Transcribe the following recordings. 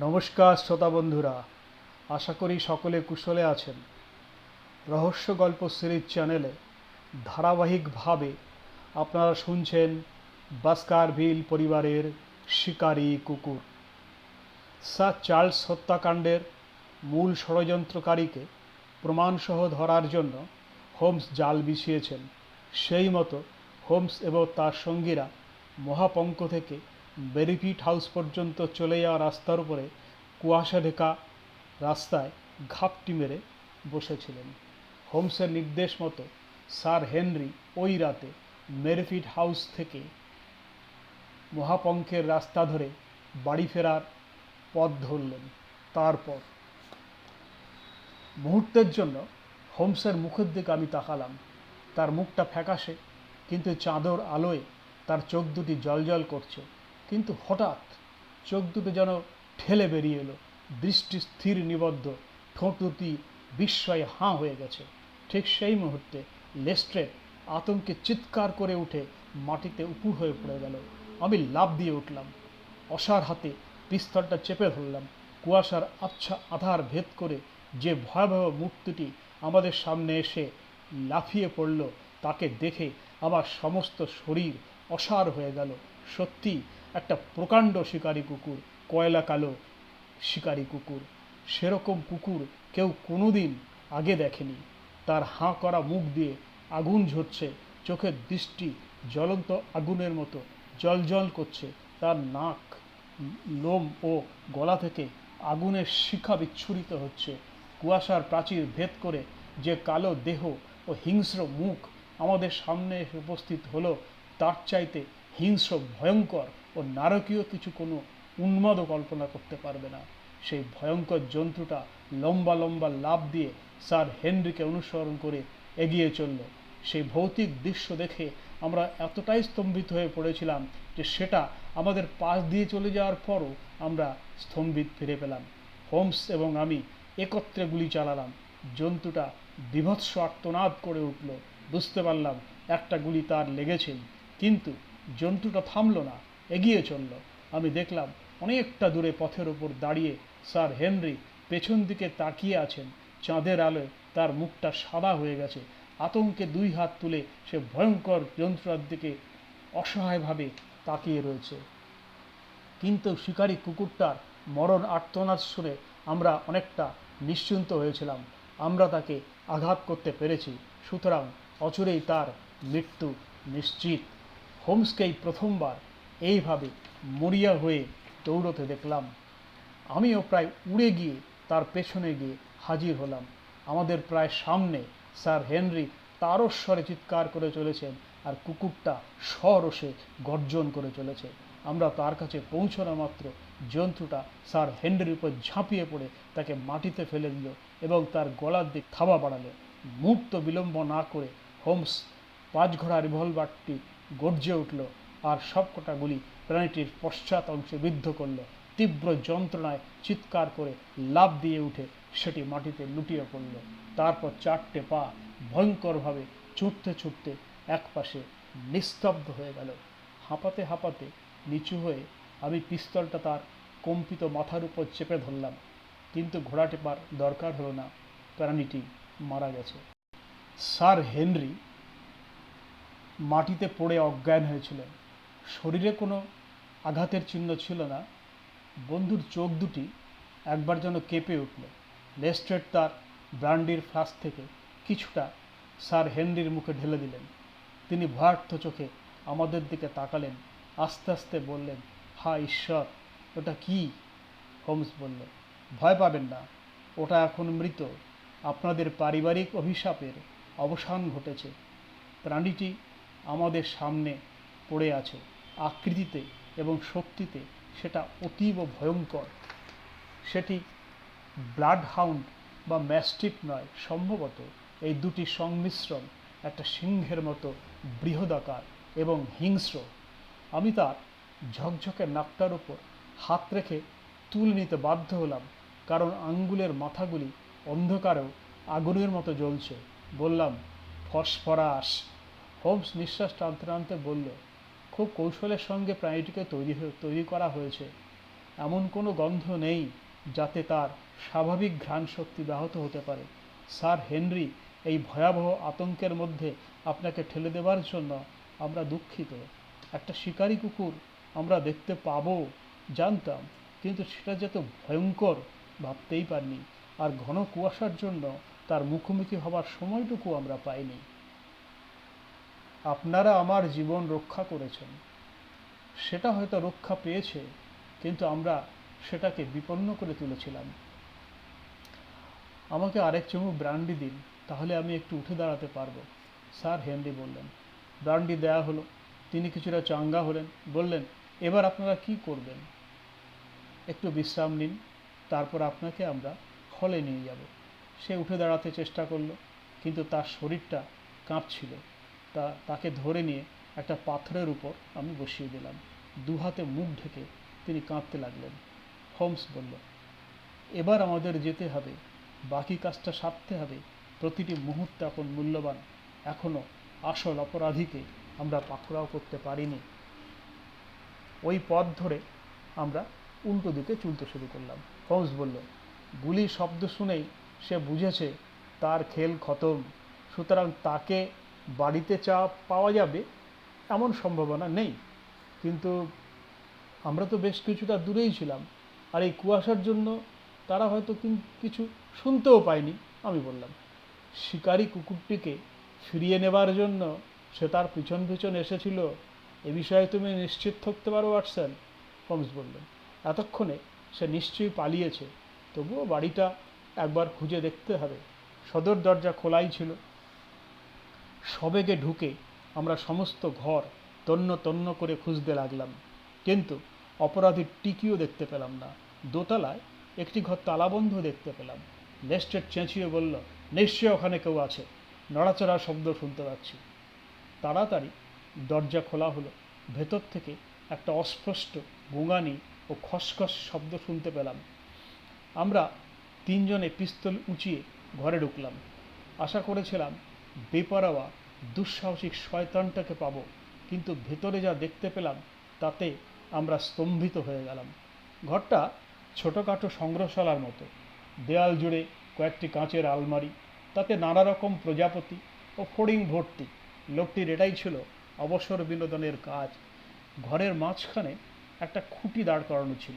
নমস্কার শ্রোতা বন্ধুরা, আশা করি সকলে কুশলে আছেন। রহস্য গল্প সিরিজ চ্যানেলে ধারাবাহিকভাবে আপনারা শুনছেন বাস্কারভিল পরিবারের শিকারী কুকুর। স্যার চার্লস হত্যাকাণ্ডের মূল ষড়যন্ত্রকারীকে প্রমাণসহ ধরার জন্য হোমস জাল বিছিয়েছেন। সেই মতো হোমস এবং তার সঙ্গীরা মহাপঙ্ক থেকে বেরিফিট হাউস পর্যন্ত চলে যাওয়া রাস্তার উপরে কুয়াশা ঢেকা রাস্তায় ঘাপটি মেরে বসেছিলেন। হোমসের নির্দেশ মতো স্যার হেনরি ওই রাতে মেরিফিট হাউস থেকে মহাপঙ্কের রাস্তা ধরে বাড়ি ফেরার পথ ধরলেন। তারপর মুহূর্তের জন্য হোমসের মুখের দিকে আমি তাকালাম। তার মুখটা ফ্যাকাশে, কিন্তু চাঁদর আলোয় তার চোখ দুটি জলজল করছে। কিন্তু হঠাৎ চোখ দুটো যেন ঠেলে বেরিয়ে এলো। দৃষ্টি স্থির নিবদ্ধ, ঠোঁট দুটি বিস্ময়ে হাঁ হয়ে গেছে। ঠিক সেই মুহূর্তে লেস্ট্রেড আতঙ্কে চিৎকার করে উঠে মাটিতে উপুর হয়ে পড়ে গেল। আমি লাফ দিয়ে উঠলাম। অসার হাতে পিস্তলটা চেপে ধরলাম। কুয়াশার আচ্ছা আধার ভেদ করে যে ভয়াবহ মূর্তিটি আমাদের সামনে এসে লাফিয়ে পড়ল, তাকে দেখে আমার সমস্ত শরীর অসার হয়ে গেল। সত্যি একটা প্রকাণ্ড শিকারী কুকুর, কয়লা কালো শিকারী কুকুর, সেরকম কুকুর কেউ কোনোদিন আগে দেখেনি। তার হাঁ করা মুখ দিয়ে আগুন ঝরছে, চোখের দৃষ্টি জ্বলন্ত আগুনের মতো জল করছে। তার নাক, লোম ও গলা থেকে আগুনের শিখা বিচ্ছুরিত হচ্ছে। কুয়াশার প্রাচীর ভেদ করে যে কালো দেহ ও হিংস্র মুখ আমাদের সামনে উপস্থিত হলো, তার চাইতে হিংস্র ভয়ঙ্কর ও নারকীয় কিছু কোনো উন্মাদ কল্পনা করতে পারবে না। সেই ভয়ঙ্কর জন্তুটা লম্বা লম্বা লাভ দিয়ে স্যার হেনরিকে অনুসরণ করে এগিয়ে চলল। সেই ভৌতিক দৃশ্য দেখে আমরা এতটাই স্তম্ভিত হয়ে পড়েছিলাম যে সেটা আমাদের পাশ দিয়ে চলে যাওয়ার পরও আমরা স্তম্ভিত ফিরে পেলাম। হোমস এবং আমি একত্রে গুলি চালালাম। জন্তুটা বিভৎস আর্তনাদ করে উঠল। বুঝতে পারলাম একটা গুলি তার লেগেছেই কিন্তু জন্তুটা থামলো না। এগিয়ে চলল। আমি দেখলাম অনেকটা দূরে পথের ওপর দাঁড়িয়ে স্যার হেনরি পেছন দিকে তাকিয়ে আছেন। চাঁদের আলোয় তার মুখটা সাদা হয়ে গেছে। আতঙ্কে দুই হাত তুলে সে ভয়ঙ্কর যন্ত্রার দিকে অসহায়ভাবে তাকিয়ে রয়েছে। কিন্তু শিকারী কুকুরটার মরণ আর্তনাদ শুনে আমরা অনেকটা নিশ্চিন্ত হয়েছিলাম। আমরা তাকে আঘাত করতে পেরেছি। সুতরাং অচুরেই তার মৃত্যু নিশ্চিত। হোমসকেই প্রথমবার এইভাবে মরিয়া হয়ে দৌড়তে দেখলাম। আমিও প্রায় উড়ে গিয়ে তার পেছনে গিয়ে হাজির হলাম। আমাদের প্রায় সামনে স্যার হেনরি তারস্বরে চিৎকার করে চলেছেন আর কুকুরটা সরসে গর্জন করে চলেছে। আমরা তার কাছে পৌঁছানো মাত্র জন্তুটা স্যার হেনরির উপর ঝাঁপিয়ে পড়ে তাকে মাটিতে ফেলে দিল এবং তার গলার দিক থাবা বাড়ালো। মুহূর্ত বিলম্ব না করে হোমস পাঁচ ঘোড়া রিভলভারটি গর্জে উঠল। আর সবকটা গুলি প্রাণীটির পশ্চাৎ অংশে বিদ্ধ করল। তীব্র যন্ত্রণায় চিৎকার করে লাভ দিয়ে উঠে সেটি মাটিতে লুটিয়ে পড়ল। তারপর চারটে পা ভয়ঙ্করভাবে ছুটতে ছুটতে একপাশে নিস্তব্ধ হয়ে গেল। হাঁপাতে হাঁপাতে নিচু হয়ে আমি পিস্তলটা তার কম্পিত মাথার উপর চেপে ধরলাম। কিন্তু ঘোড়া টেপার দরকার হলো না, প্রাণীটি মারা গেছে। স্যার হেনরি মাটিতে পড়ে অজ্ঞান হয়েছিলেন। শরীরে কোনো আঘাতের চিহ্ন ছিল না। বন্ধুর চোখ দুটি একবার যেন কেঁপে উঠল। লেস্ট্রেড তার ব্রান্ডির ফ্লাস্ক থেকে কিছুটা স্যার হেনরির মুখে ঢেলে দিলেন। তিনি ভয়ার্থ চোখে আমাদের দিকে তাকালেন, আস্তে আস্তে বললেন, হা, ঈশ্বর, ওটা কি? হোমস বলল, ভয় পাবেন না, ওটা এখন মৃত। আপনাদের পারিবারিক অভিশাপের অবসান ঘটেছে। প্রাণীটি আমাদের সামনে পড়ে আছে। আকৃতিতে এবং শক্তিতে সেটা অতীব ভয়ঙ্কর। সেটি ব্লাড হাউন্ড বা ম্যাস্টিফ নয়, সম্ভবত এই দুটি সংমিশ্রণ একটা সিংহের মতো বৃহদাকার এবং হিংস্র। আমি তার ঝকঝকে নাকটার উপর হাত রেখে তুলে নিতে বাধ্য হলাম, কারণ আঙ্গুলের মাথাগুলি অন্ধকারেও আগুনের মতো জ্বলছে। বললাম, ফসফরাস। হোমস নিঃশ্বাস টানতে টানতে বলল খুব কৌশলের সঙ্গে প্রাণীটিকে তৈরি তৈরি করা হয়েছে। এমন কোনো গন্ধ নেই যাতে তার স্বাভাবিক ঘ্রাণ শক্তি ব্যাহত হতে পারে। স্যার হেনরি, এই ভয়াবহ আতঙ্কের মধ্যে আপনাকে ঠেলে দেওয়ার জন্য আমরা দুঃখিত। একটা শিকারী কুকুর আমরা দেখতে পাবো, জানতাম, কিন্তু সেটা যত ভয়ঙ্কর ভাবতেই পারিনি। আর ঘন কুয়াশার জন্য তার মুখোমুখি হবার সময়টুকু আমরা পাইনি। আপনারা আমার জীবন রক্ষা করেছেন। সেটা হয়তো রক্ষা পেয়েছে, কিন্তু আমরা সেটাকে বিপন্ন করে তুলেছিলাম। আমাকে আরেক চুমুক ব্রান্ডি দিন, তাহলে আমি একটু উঠে দাঁড়াতে পারব, স্যার হেনরি বললেন। ব্রান্ডি দেয়া হলো, তিনি কিছুটা চাঙ্গা হলেন, বললেন, এবার আপনারা কি করবেন? একটু বিশ্রাম নিন, তারপর আপনাকে আমরা হলে নিয়ে যাব। সে উঠে দাঁড়াতে চেষ্টা করল, কিন্তু তার শরীরটা কাঁপছিল। তা, তাকে ধরে নিয়ে একটা পাথরের উপর আমি বসিয়ে দিলাম। দু হাতে মুখ ঢেকে তিনি কাঁদতে লাগলেন। হোমস বলল, এবার আমাদের যেতে হবে। বাকি কাজটা সারতে হবে। প্রতিটি মুহূর্ত এখন মূল্যবান এখনও আসল অপরাধীকে আমরা পাকড়াও করতে পারিনি। ওই পথ ধরে আমরা উল্টো দিকে চলতে শুরু করলাম। হোমস বলল, গুলির শব্দ শুনেই সে বুঝেছে তার খেল খতম। সুতরাং তাকে বাড়িতে চা পাওয়া যাবে, এমন সম্ভাবনা নেই। কিন্তু আমরা তো বেশ কিছুটা দূরেই ছিলাম, আর এই কুয়াশার জন্য তারা হয়তো কিছু শুনতেও পায়নি, আমি বললাম। শিকারী কুকুরটিকে ফিরিয়ে নেবার জন্য সে তার পিছন পিছন এসেছিল, এ বিষয়ে তুমি নিশ্চিত থাকতে পারো, ওয়াটসন, হোমস বললেন এতক্ষণে সে নিশ্চয়ই পালিয়েছে, তবুও বাড়িটা একবার খুঁজে দেখতে হবে। সদর দরজা খোলাই ছিল। সবেগে ঢুকে আমরা সমস্ত ঘর তন্ন তন্ন করে খুঁজতে লাগলাম। কিন্তু অপরাধীর টিকিও দেখতে পেলাম না। দোতলায় একটি ঘর তালাবন্ধ দেখতে পেলাম। লেস্টেড চেঁচিয়ে বলল, নিশ্চয়ই ওখানে কেউ আছে। নড়াচড়ার শব্দ শুনতে পাচ্ছি। তাড়াতাড়ি দরজা খোলা হলো। ভেতর থেকে একটা অস্পষ্ট গোঙানি ও খসখস শব্দ শুনতে পেলাম। আমরা তিনজনে পিস্তল উঁচিয়ে ঘরে ঢুকলাম। আশা করেছিলাম বেপরোয়া, দুঃসাহসিক শয়তানটাকে পাবো। কিন্তু ভেতরে যা দেখতে পেলাম, তাতে আমরা স্তম্ভিত হয়ে গেলাম। ঘরটা ছোটোখাটো সংগ্রহশালার মতো। দেয়াল জুড়ে কয়েকটি কাঁচের আলমারি, তাতে নানা রকম প্রজাপতি ও ফড়িং ভর্তি। লোকটির এটাই ছিল অবসর বিনোদনের কাজ। ঘরের মাঝখানে একটা খুঁটি দাঁড় করানো ছিল।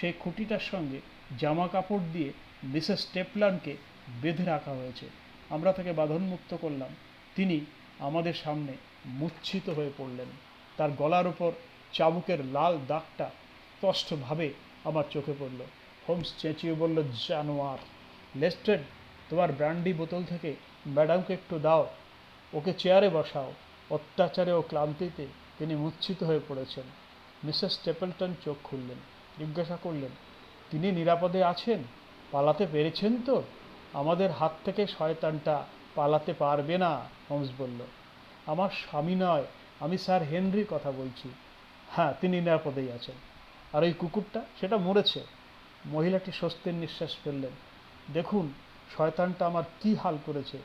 সেই খুঁটিটার সঙ্গে জামা কাপড় দিয়ে মিসেস টেপলানকে বেঁধে রাখা হয়েছে। আমরা তাকে বাঁধনমুক্ত করলাম। তিনি আমাদের সামনে মূর্ছিত হয়ে পড়লেন। তার গলার উপর চাবুকের লাল দাগটা স্পষ্টভাবে আমার চোখে পড়ল। হোমস চেঁচিয়ে বলল, জানোয়ার, লেস্টেড, তোমার ব্র্যান্ডি বোতল থেকে ম্যাডামকে একটু দাও। ওকে চেয়ারে বসাও। অত্যাচারে ও ক্লান্তিতে তিনি মূর্ছিত হয়ে পড়েছেন। মিসেস স্টেপলটন চোখ খুললেন, জিজ্ঞাসা করলেন, তিনি নিরাপদে আছেন? পালাতে পেরেছেন তো? আমাদের হাত থেকে শয়তানটা পালাতে পারবে না, হোমস বলল। আমার স্বামী নয়, আমি স্যার হেনরির কথা বলছি। হ্যাঁ তিনি নিরাপদেই আছেন। আর ওই কুকুরটা, সেটা মরেছে। মহিলাটি স্বস্তির নিঃশ্বাস ফেললেন। দেখুন, শয়তানটা আমার কি হাল করেছে।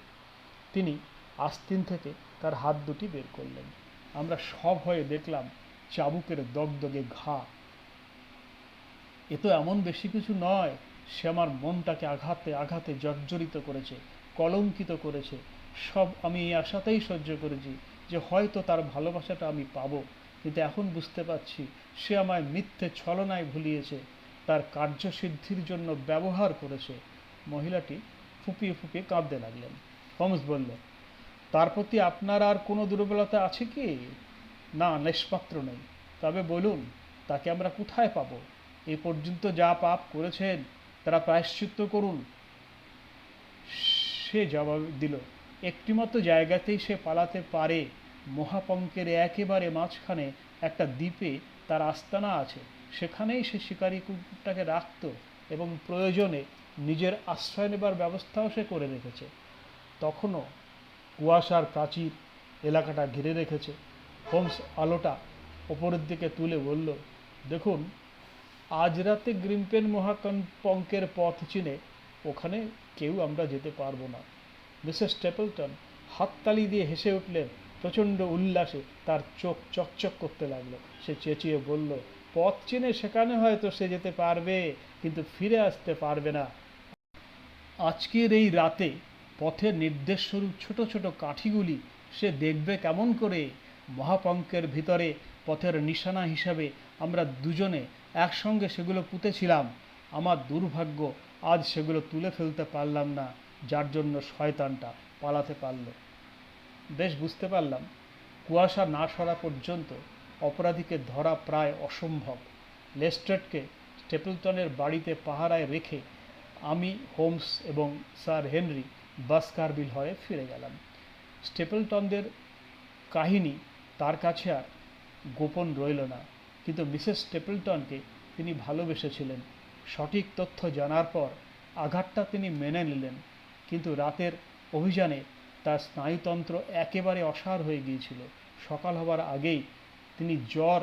তিনি আস্তিন থেকে তার হাত দুটি বের করলেন। আমরা সব হয়ে দেখলাম চাবুকের দগদগে ঘা। এ তো এমন বেশি কিছু নয় সে আমার মনটাকে আঘাতে আঘাতে জর্জরিত করেছে, কলঙ্কিত করেছে। সব আমি এই আশাতেই সহ্য করেছি যে হয়তো তার ভালোবাসাটা আমি পাবো। কিন্তু এখন বুঝতে পারছি সে আমায় মিথ্যে ছলনায় ভুলিয়েছে, তার কার্যসিদ্ধির জন্য ব্যবহার করেছে। মহিলাটি ফুপিয়ে ফুপিয়ে কাঁদতে লাগলেন। হোমস বললেন তার প্রতি আপনার আর কোনো দুর্বলতা আছে কি? না নিষ্পাত্র নেই। তবে বলুন, তাকে আমরা কোথায় পাবো? এ পর্যন্ত যা পাপ করেছেন তারা প্রায়শ্চিত্ত করুন। সে জবাব দিল, একটিমাত্র জায়গাতেই সে পালাতে পারে। মহাপঙ্কের একেবারে মাঝখানে একটা দ্বীপে তার আস্তানা আছে। সেখানেই সে শিকারী কুকুরটাকে রাখত এবং প্রয়োজনে নিজের আশ্রয় নেবার ব্যবস্থাও সে করে রেখেছে। তখনও কুয়াশার প্রাচীর এলাকাটা ঘিরে রেখেছে। হোমস আলোটা ওপরের দিকে তুলে বলল, দেখুন আজ রাতে গ্রিম্পেন মহাপঙ্কের পথ চিনে ওখানে কেউ আমরা যেতে পারব না। মিসেস স্টেপলটন হাততালি দিয়ে হেসে উঠলেন, প্রচণ্ড উল্লাসে তার চোখ চকচক করতে লাগল। সে চেঁচিয়ে বলল, পথ চেনে সেখানে হয়তো সে যেতে পারবে, কিন্তু ফিরে আসতে পারবে না। আজকের এই রাতে পথের নির্দেশস্বরূপ ছোট ছোট কাঠিগুলি সে দেখবে কেমন করে। মহাপঙ্কের ভিতরে পথের নিশানা হিসাবে আমরা দুজনে একসঙ্গে সেগুলো পুঁতেছিলাম। আমার দুর্ভাগ্য, আজ সেগুলো তুলে ফেলতে পারলাম না, যার জন্য শয়তানটা পালাতে পারল। বেশ বুঝতে পারলাম, কুয়াশা না সরা পর্যন্ত অপরাধীকে ধরা প্রায় অসম্ভব। লেস্ট্রেটকে স্টেপলটনের বাড়িতে পাহারায় রেখে আমি হোমস এবং স্যার হেনরি বাসকারবিল হয়ে ফিরে গেলাম। স্টেপলটনদের কাহিনী তার কাছে আর গোপন রইল না। কিন্তু মিসেস স্টেপলটনকে তিনি ভালোবেসেছিলেন। সঠিক তথ্য জানার পর আঘাতটা তিনি মেনে নিলেন, কিন্তু রাতের অভিযানে তার স্নায়ুতন্ত্র একেবারে অসাড় হয়ে গিয়েছিল। সকাল হবার আগেই তিনি জ্বর,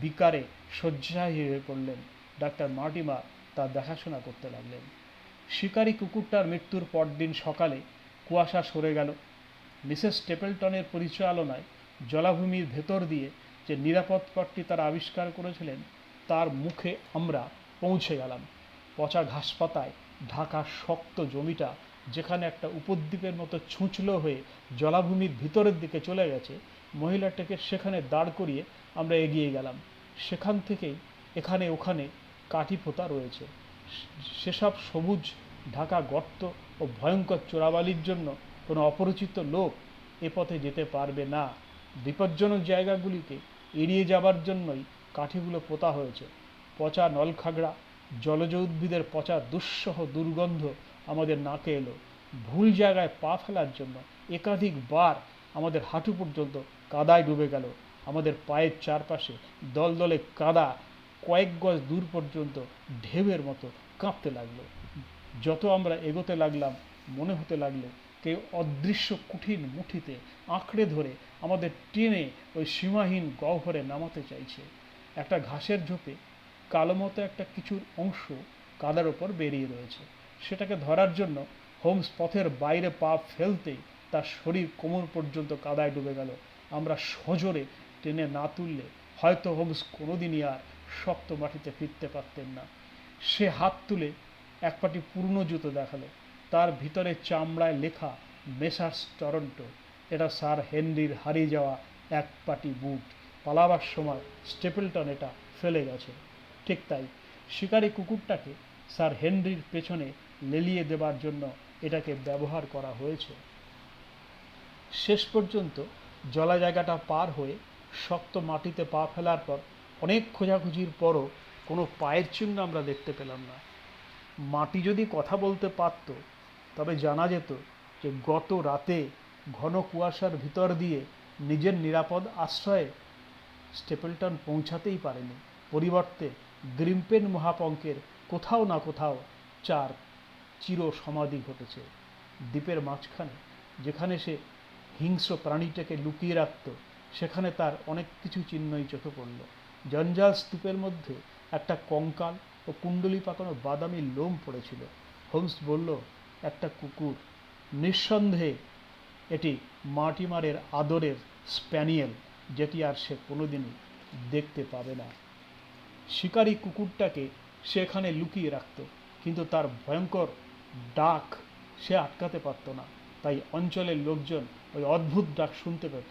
বিকারে শয্যাশায়ী হয়ে পড়লেন। ডাক্তার মার্টিমার তার দেখাশোনা করতে লাগলেন। শিকারী কুকুরটার মৃত্যুর পরদিন সকালে কুয়াশা সরে গেল। মিসেস স্টেপলটনের পরিচালনায় জলাভূমির ভেতর দিয়ে যে নিরাপদ পথটি তারা আবিষ্কার করেছিলেন, তার মুখে আমরা পৌঁছে গেলাম। পচা ঘাসপাতায় ঢাকা শক্ত জমিটা, যেখানে একটা উপদ্বীপের মতো ছুঁচলো হয়ে জলাভূমির ভিতরের দিকে চলে গেছে, মহিলাটাকে সেখানে দাঁড় করিয়ে আমরা এগিয়ে গেলাম। সেখান থেকেই এখানে ওখানে কাঠি পোতা রয়েছে। সেসব সবুজ ঢাকা গর্ত ও ভয়ঙ্কর চোরাবালির জন্য কোনো অপরিচিত লোক এ পথে যেতে পারবে না। বিপজ্জনক জায়গাগুলিকে এড়িয়ে যাবার জন্যই কাঠিগুলো পোতা হয়েছে। পচা নলখাগড়া, জলজ উদ্ভিদের পচা দুঃসহ দুর্গন্ধ আমাদের নাকে এলো। ভুল জায়গায় পা ফেলার জন্য একাধিকবার আমাদের হাঁটু পর্যন্ত কাদায় ডুবে গেল। আমাদের পায়ের চারপাশে দলদলে কাদা কয়েক গজ দূর পর্যন্ত ঢেউয়ের মতো কাঁপতে লাগল। যত আমরা এগোতে লাগলাম, মনে হতে লাগল কেউ অদৃশ্য কঠিন মুঠিতে আঁকড়ে ধরে আমাদের টেনে ওই সীমাহীন গহ্বরে নামাতে চাইছে। একটা ঘাসের ঝোপে কালো মতো একটা কিছুর অংশ কাদার ওপর বেরিয়ে রয়েছে। সেটাকে ধরার জন্য হোমস পথের বাইরে পা ফেলতেই তার শরীর কোমর পর্যন্ত কাদায় ডুবে গেল। আমরা সজোরে টেনে না তুললে হয়তো হোমস কোনোদিনই আর শক্ত মাটিতে ফিরতে পারতেন না। সে হাত তুলে এক পাটি পুরনো জুতো দেখাল। তার ভিতরে চামড়ায় লেখা মেসার্স টরন্টো। এটা স্যার হেনরির হারিয়ে যাওয়া এক পাটি বুট। পালাবার সময় স্টেপলটন এটা ফেলে গেছে। ঠিক তাই, শিকারি কুকুরটাকে স্যার হেনরির পেছনে লেলিয়ে দেবার জন্য এটাকে ব্যবহার করা হয়েছে। শেষ পর্যন্ত জলা জায়গাটা পার হয়ে শক্ত মাটিতে পা ফেলার পর অনেক খোঁজাখুঁজির পরও কোনো পায়ের চিহ্ন আমরা দেখতে পেলাম না। মাটি যদি কথা বলতে পারত তবে জানা যেত যে গত রাতে ঘন কুয়াশার ভিতর দিয়ে নিজের নিরাপদ আশ্রয়ে স্টেপেলটন পৌঁছাতেই পারেনি। পরিবর্তে গ্রিম্পেন মহাপঙ্কের কোথাও না কোথাও চার চির সমাধি ঘটেছে। দ্বীপের মাঝখানে, যেখানে সে হিংস্র প্রাণীটাকে লুকিয়ে রাখত, সেখানে তার অনেক কিছু চিহ্নই চোখে পড়ল। জঞ্জাল স্তূপের মধ্যে একটা কঙ্কাল ও কুণ্ডলি পাকানো বাদামি লোম পড়েছিল। হোমস বলল একটা কুকুর। নিঃসন্দেহে এটি মাটিমারের আদরের স্প্যানিয়েল, যেটি আর সে কোনোদিনই দেখতে পাবে না। শিকারী কুকুরটাকে সে এখানে লুকিয়ে রাখত, কিন্তু তার ভয়ঙ্কর ডাক সে আটকাতে পারত না। তাই অঞ্চলের লোকজন ওই অদ্ভুত ডাক শুনতে পেত।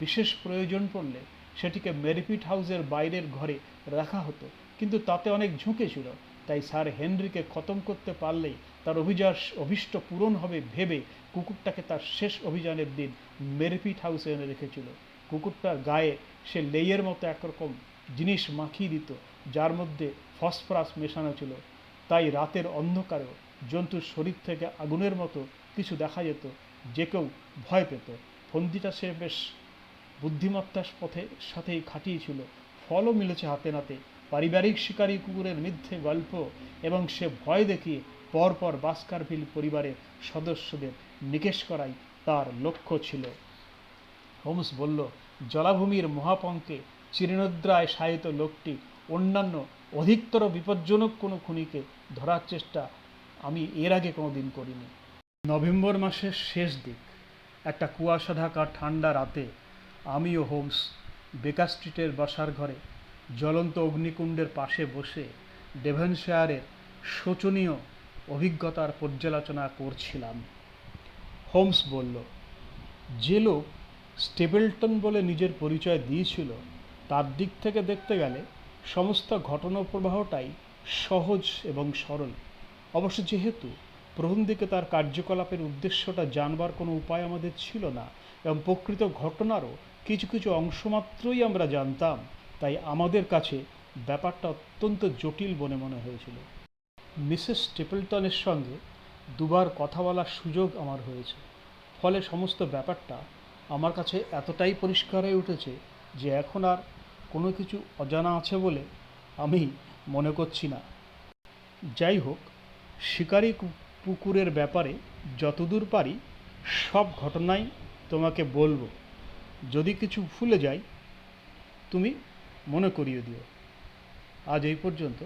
বিশেষ প্রয়োজন পড়লে সেটিকে মেরিপিট হাউসের বাইরের ঘরে রাখা হতো, কিন্তু তাতে অনেক ঝুঁকে ছিল। তাই স্যার হেনরিকে খতম করতে পারলেই তার অভিযান অভিষ্ট পূরণ হবে ভেবে কুকুরটাকে তার শেষ অভিযানের দিন মেরিপিট হাউসে এনে রেখেছিল। কুকুরটার গায়ে সে লেইয়ের মতো একরকম জিনিস মাখিয়ে দিত, যার মধ্যে ফসফরাস মেশানো ছিল। তাই রাতের অন্ধকারেও জন্তুর শরীর থেকে আগুনের মতো কিছু দেখা যেত, যে কেউ ভয় পেত। ফন্দিটা সে বেশ বুদ্ধিমত্তার পথে সাথেই খাটিয়েছিল। ফলও মিলেছে হাতে নাতে। পারিবারিক শিকারী কুকুরের মিথ্যে গল্প এবং সে ভয় দেখিয়ে পরপর বাস্কারভিল পরিবারের সদস্যদের নিকেশ করাই তার লক্ষ্য ছিল। হোমস বলল, জলাভূমির মহাপঙ্কে চিরনিদ্রায় শায়িত লোকটি অন্যান্য অধিকতর বিপজ্জনক কোনো খুনিকে ধরার চেষ্টা আমি এর আগে কোনো দিন করিনি। নভেম্বর মাসের শেষ দিক, একটা কুয়াশা ঢাকা ঠান্ডা রাতে আমি ও হোমস বেকার স্ট্রিটের বসার ঘরে জ্বলন্ত অগ্নিকুণ্ডের পাশে বসে ডেভেনশায়ারের শোচনীয় অভিজ্ঞতার পর্যালোচনা করছিলাম। হোমস বলল, যে লোক স্টেপলটন বলে নিজের পরিচয় দিয়েছিল, তার দিক থেকে দেখতে গেলে সমস্ত ঘটনা প্রবাহটাই সহজ এবং সরল। অবশ্য যেহেতু প্রথম দিকে তার কার্যকলাপের উদ্দেশ্যটা জানবার কোনো উপায় আমাদের ছিল না, এবং প্রকৃত ঘটনারও কিছু কিছু অংশমাত্রই আমরা জানতাম তাই আমাদের কাছে ব্যাপারটা অত্যন্ত জটিল বলে মনে হয়েছিল। মিসেস স্টেপলটনের সঙ্গে দুবার কথা বলার সুযোগ আমার হয়েছে, ফলে সমস্ত ব্যাপারটা আমার কাছে এতটাই পরিষ্কার হয়ে উঠেছে যে এখন আর কোনো কিছু অজানা আছে বলে আমি মনে করছি না। যাই হোক, শিকারি পুকুরের ব্যাপারে যতদূর পারি সব ঘটনাই তোমাকে বলব। যদি কিছু ভুলে যাই, তুমি মনে করিয়ে দিও। আজ এই পর্যন্ত।